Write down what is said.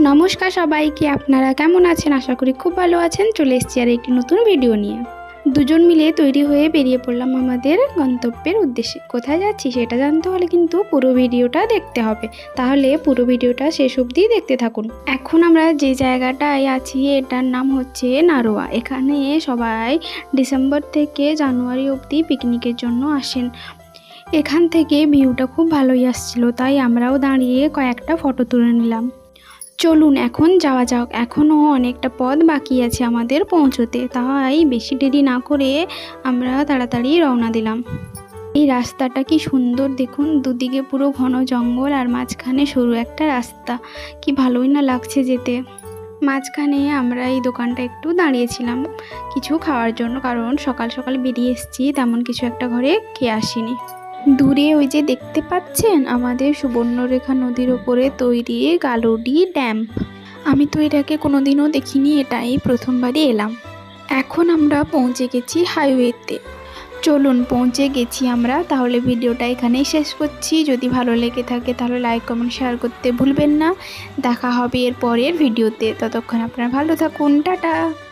নমস্কার সবাইকে, আপনারা কেমন আছেন? আশা করি খুব ভালো আছেন। চলে এসেছি আর একটি নতুন ভিডিও নিয়ে। দুজন মিলে তৈরি হয়ে বেরিয়ে পড়লাম আমাদের গন্তব্যের উদ্দেশ্যে। কোথায় যাচ্ছি সেটা জানতে হলে কিন্তু পুরো ভিডিওটা দেখতে হবে। তাহলে পুরো ভিডিওটা শেষ অবধি দেখতে থাকুন। এখন আমরা যে জায়গাটায় আছি, এটার নাম হচ্ছে নারোয়া। এখানে সবাই ডিসেম্বর থেকে জানুয়ারি অবধি পিকনিকের জন্য আসেন। এখান থেকে ভিউটা খুব ভালোই আসছিল, তাই আমরাও দাঁড়িয়ে কয়েকটা ফটো তুলে নিলাম। চলুন এখন যাওয়া যাক। এখনও অনেকটা পথ বাকি আছে আমাদের পৌঁছতে। তাই বেশি দেরি না করে আমরা তাড়াতাড়ি রওনা দিলাম। এই রাস্তাটা কি সুন্দর দেখুন। দুদিকে পুরো ঘন জঙ্গল আর মাঝখানে সরু একটা রাস্তা। কি ভালোই না লাগছে যেতে। মাঝখানে আমরা এই দোকানটা একটু দাঁড়িয়েছিলাম কিছু খাওয়ার জন্য। কারণ সকাল সকাল বেরিয়ে এসেছি, তেমন কিছু একটা ঘরে খেয়ে আসিনি। দূরে ওই যে দেখতে পাচ্ছেন আমাদের সুবর্ণরেখা নদীর ওপরে তৈরি গালুডি ড্যাম। আমি তো এটাকে কোনোদিনও দেখিনি, এটাই প্রথমবারই এলাম। এখন আমরা পৌঁছে গেছি হাইওয়েতে। চলুন, পৌঁছে গেছি আমরা। তাহলে ভিডিওটা এখানেই শেষ করছি। যদি ভালো লেগে থাকে তাহলে লাইক, কমেন্ট, শেয়ার করতে ভুলবেন না। দেখা হবে এর পরের ভিডিওতে। ততক্ষণ আপনারা ভালো থাকুন। টাটা!